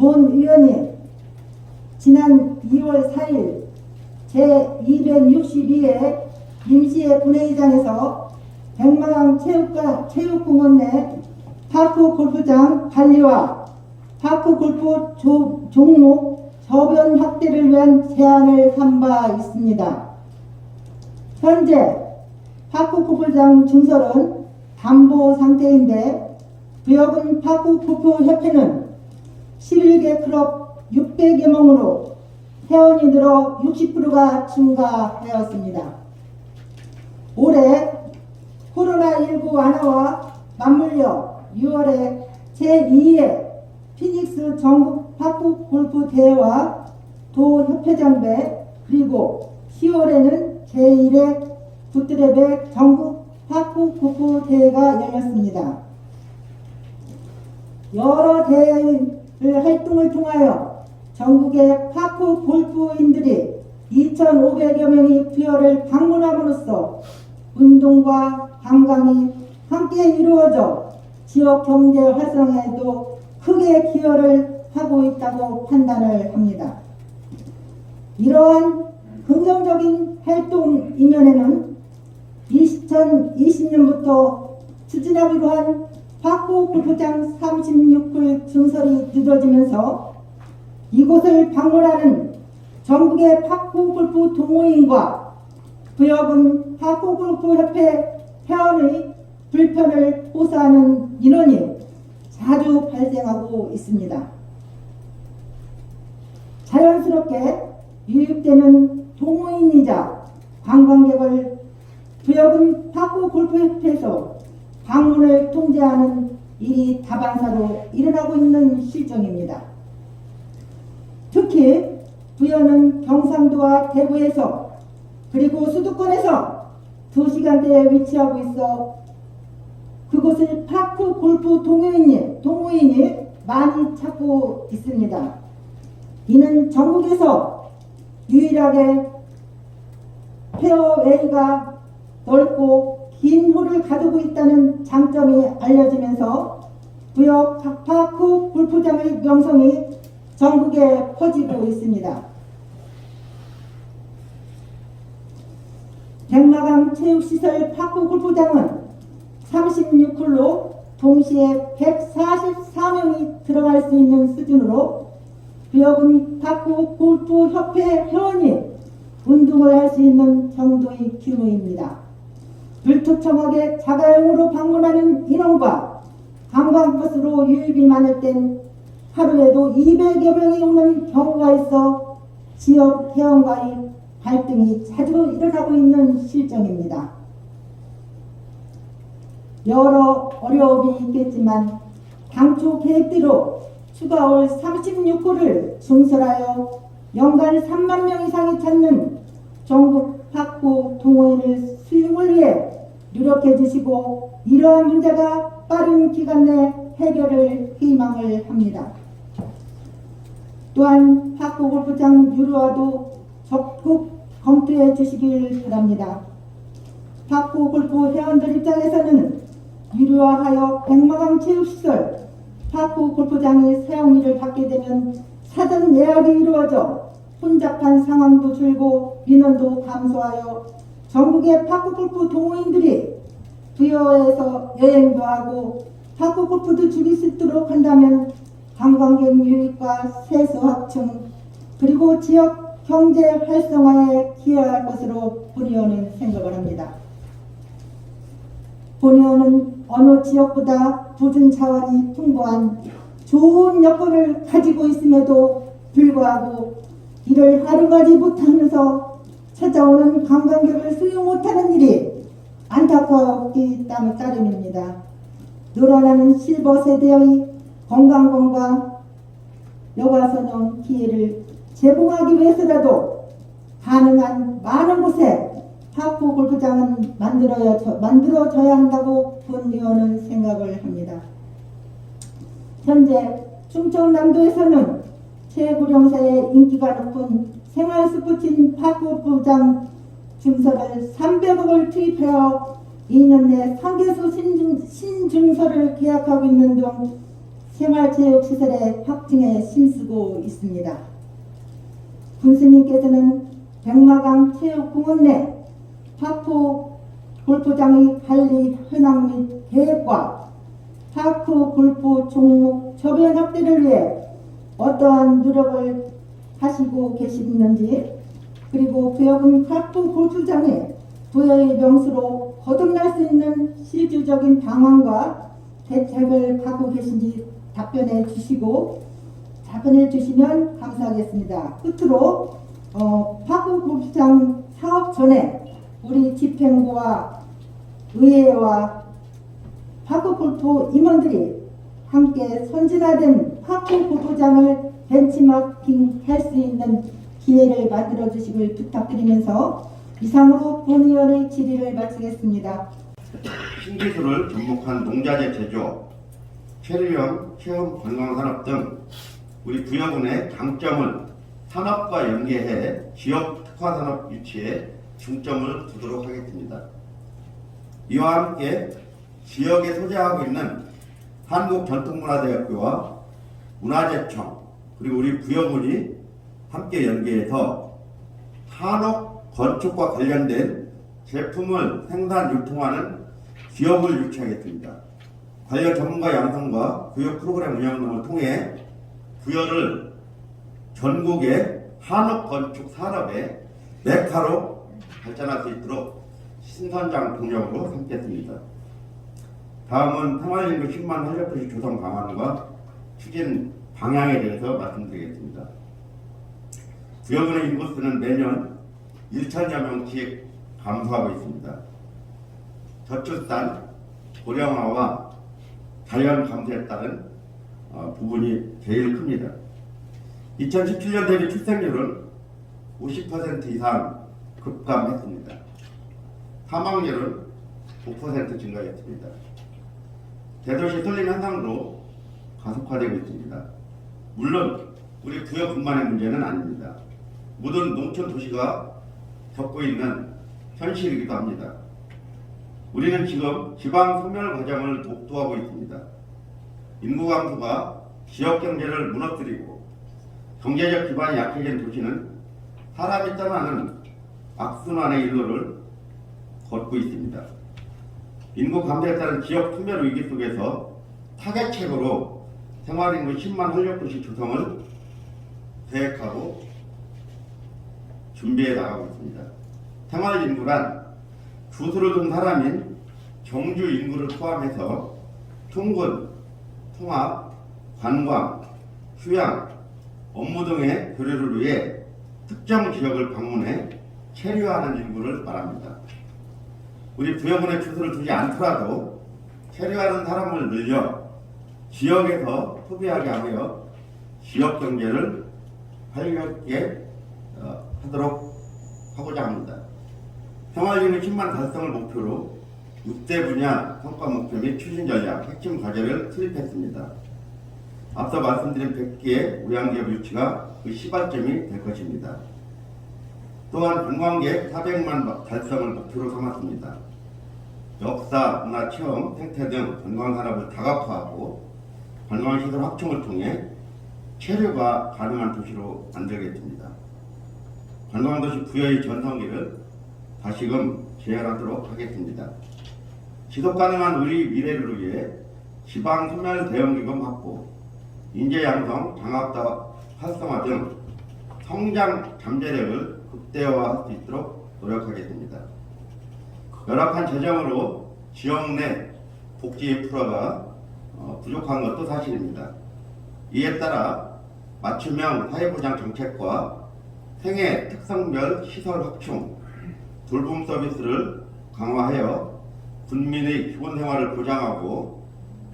본 의원이 지난 2월 4일 제262회 임시회 분회의장에서 백마강 체육관, 체육공원 내 파크 골프장 관리와 파크 골프 조- 종목 저변 확대를 위한 제안을 한 바 있습니다. 현재 파크 골프장 증설은 담보 상태인데 부여군 파크 골프 협회는 11개 클럽 600여 명으로 회원이 늘어 60%가 증가하였습니다. 올해 코로나19 완화와 맞물려 6월에 제2회 피닉스 전국 파크 골프 대회와 도협회장배 그리고 10월에는 제1회 굿드랩의 전국 파크 골프 대회가 열렸습니다. 여러 대회의 활동을 통하여 전국의 파크 골프인들이 2,500여 명이 부여를 방문함으로써 운동과 관광이 함께 이루어져 지역 경제 활성화에도 크게 기여를 하고 있다고 판단을 합니다. 이러한 긍정적인 활동 이면에는 2020년부터 추진하기로 한 파크 골프장 36홀 증설이 늦어지면서 이곳을 방문하는 전국의 파크 골프 동호인과 부여군 파크 골프 협회 회원의 불편을 호소하는 인원이 자주 발생하고 있습니다. 자연스럽게 유입되는 동호인이자 관광객을 부여군 파크 골프협회에서 방문을 통제하는 일이 다반사로 일어나고 있는 실정입니다. 특히 부여는 경상도와 대구에서 그리고 수도권에서 두 시간대에 위치하고 있어 그곳을 파크 골프 동호인이, 동호인이 많이 찾고 있습니다. 이는 전국에서 유일하게 페어웨이가 넓고 긴 홀을 가지고 있다는 장점이 알려지면서 부여 파크 골프장의 명성이 전국에 퍼지고 있습니다. 백마강 체육시설 파크 골프장은 36홀로 동시에 144명이 들어갈 수 있는 수준으로 부여군 파크 골프 협회 회원이 운동을 할 수 있는 정도의 규모입니다. 불투청하게 자가용으로 방문하는 인원과 관광버스로 유입이 많을 땐 하루에도 200여 명이 오는 경우가 있어 지역 회원과의 갈등이 자주 일어나고 있는 실정입니다. 여러 어려움이 있겠지만 당초 계획대로 추가올 36호를 증설하여 연간 3만 명 이상이 찾는 전국 파크 동호인을 수용을 위해 노력해 주시고 이러한 문제가 빠른 기간 내 해결을 희망을 합니다. 또한 파크 골프장 유료화도 적극 검토해 주시길 바랍니다. 파크 골프 회원들 입장에서는 유료화하여 백마강 체육시설 파크 골프장의 사용료를 받게 되면 사전 예약이 이루어져 혼잡한 상황도 줄고 민원도 감소하여 전국의 파크 골프 동호인들이 부여에서 여행도 하고 파크 골프도 즐길 수 있도록 한다면 관광객 유입과 세수 확충 그리고 지역 경제 활성화에 기여할 것으로 본의원은 생각을 합니다. 본의원은 어느 지역보다 부진 자원이 풍부한 좋은 여건을 가지고 있음에도 불구하고 이를 하루가지 못하면서 찾아오는 관광객을 수용 못하는 일이 안타깝기 땀 따름입니다. 늘어나는 실버 세대의 건강관광 여가선용 기회를 제공하기 위해서라도 가능한 많은 곳에 파크 골프장은 만들어야, 만들어져야 한다고 본 의원은 생각을 합니다. 현재 충청남도에서는 최고령사의 인기가 높은 생활 스포츠인 파크 골프장 증설을 300억을 투입하여 2년 내 3개소 신증, 신증설을 계약하고 있는 등 생활체육시설의 확충에 힘쓰고 있습니다. 군수님께서는 백마강 체육공원 내 파크 골프장의 관리 현황 및 계획과 파크 골프 종목 저변 확대를 위해 어떠한 노력을 하시고 계시는지 그리고 부여군 파크 골프장에 부여의 명수로 거듭날 수 있는 실질적인 방안과 대책을 갖고 계신지 답변해 주시고 답변해 주시면 감사하겠습니다. 끝으로 어, 파크 골프장 사업 전에 우리 집행부와 의회와 파크 골프 임원들이 함께 선진화된 파크 골프장을 벤치마킹 할 수 있는 기회를 만들어 주시길 부탁드리면서 이상으로 본의원의 질의를 마치겠습니다. 신기술을 접목한 농자재 제조, 체류형, 체험 관광산업 등 우리 부여군의 장점을 산업과 연계해 지역 특화 산업 유치에 중점을 두도록 하겠습니다. 이와 함께 지역에 소재하고 있는 한국전통문화대학교와 문화재청 그리고 우리 부여군이 함께 연계해서 산업 건축과 관련된 제품을 생산 유통하는 기업을 유치하겠습니다. 관련 전문가 양성과 부여 프로그램 운영 등을 통해 부여를 전국의 한옥 건축 산업의 메카로 발전할 수 있도록 신선장 동력으로 삼겠습니다. 다음은 생활인구 10만 활력도시 조성 방안과 추진 방향에 대해서 말씀드리겠습니다. 부여군의 인구수는 매년 1천여 명씩 감소하고 있습니다. 저출산, 고령화와 자연 감소에 따른 어, 부분이 제일 큽니다. 2017년 대비 출생률은 50% 이상 급감했습니다. 사망률은 5% 증가했습니다. 대도시 설림 현상도 가속화되고 있습니다. 물론 우리 부여뿐만의 문제는 아닙니다. 모든 농촌 도시가 겪고 있는 현실이기도 합니다. 우리는 지금 지방 소멸 과정을 독도하고 있습니다. 인구 감소가 지역 경제를 무너뜨리고 경제적 기반이 약해진 도시는 사람이 떠나는 악순환의 일로를 걷고 있습니다. 인구 감소에 따른 지역 소멸 위기 속에서 타겟책으로 생활인구 10만 활력도시 조성을 계획하고 준비해 나가고 있습니다. 생활 인구란 주소를 둔 사람인 경주 인구를 포함해서 통근, 통합, 관광, 휴양, 업무 등의 교류를 위해 특정 지역을 방문해 체류하는 인구를 말합니다. 우리 부여군의 주소를 두지 않더라도 체류하는 사람을 늘려 지역에서 소비하게 하며 지역 경제를 활력있게 어, 하도록 하고자 합니다. 생활인구 10만 달성을 목표로 6대 분야 성과 목표 및 추진 전략 핵심 과제를 수립했습니다. 앞서 말씀드린 100개의 우량기업 유치가 그 시발점이 될 것입니다. 또한 관광객 400만 달성을 목표로 삼았습니다. 역사, 문화, 체험, 생태 등 관광산업을 다각화하고 관광시설 확충을 통해 체류가 가능한 도시로 만들겠습니다. 관광도시 부여의 전성기를 다시금 제안하도록 하겠습니다. 지속 가능한 우리 미래를 위해 지방 소멸 대응기금 확보, 인재 양성, 장학다 활성화 등 성장 잠재력을 극대화할 수 있도록 노력하겠습니다. 열악한 재정으로 지역 내 복지 어, 부족한 것도 사실입니다. 이에 따라 맞춤형 사회보장 정책과 생애 특성별 시설 확충, 돌봄 서비스를 강화하여 군민의 기본 생활을 보장하고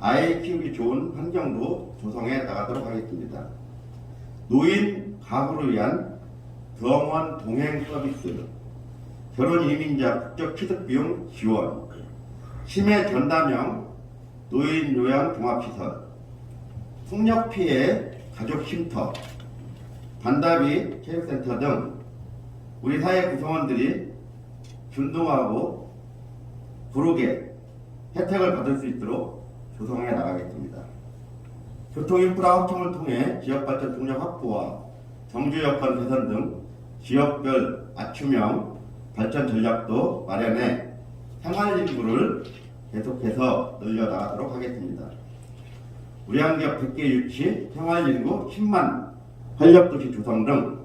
아이 키우기 좋은 환경도 조성해 나가도록 하겠습니다. 노인 가구를 위한 병원 동행 서비스, 결혼 이민자 국적 취득 비용 지원, 치매 전담형 노인 요양 종합시설, 폭력 피해 가족 쉼터, 반다비 체육센터 등 우리 사회 구성원들이 균등하고 부르게 혜택을 받을 수 있도록 조성해 나가겠습니다. 교통 인프라 확충을 통해 지역 발전 동력 확보와 경주 여건 개선 등 지역별 맞춤형 발전 전략도 마련해 생활 인구를 계속해서 늘려나가도록 하겠습니다. 우량기업 100개 유치, 생활 인구 10만, 활력도시 조성 등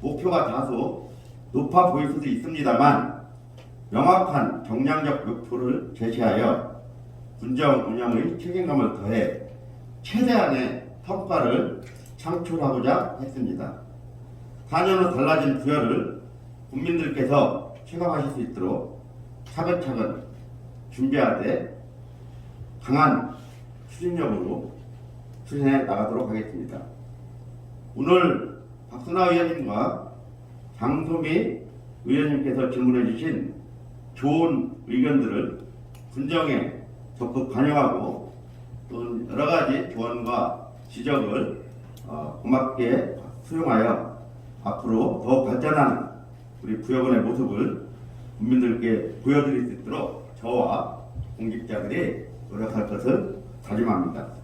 목표가 다소 높아 보일 수도 있습니다만 명확한 경량적 목표를 제시하여 군정 운영의 책임감을 더해 최대한의 성과를 창출하고자 했습니다. 4년 후 달라진 부여를 국민들께서 체감하실 수 있도록 차근차근 준비하되 강한 추진력으로 추진해 나가도록 하겠습니다. 오늘 박순하 의원님과 장소미 의원님께서 질문해 주신 좋은 의견들을 군정에 적극 반영하고 또 여러 가지 조언과 지적을 어, 고맙게 수용하여 앞으로 더 발전하는 우리 구역원의 모습을 국민들께 보여드릴 수 있도록 저와 공직자들이 노력할 것을 다짐합니다.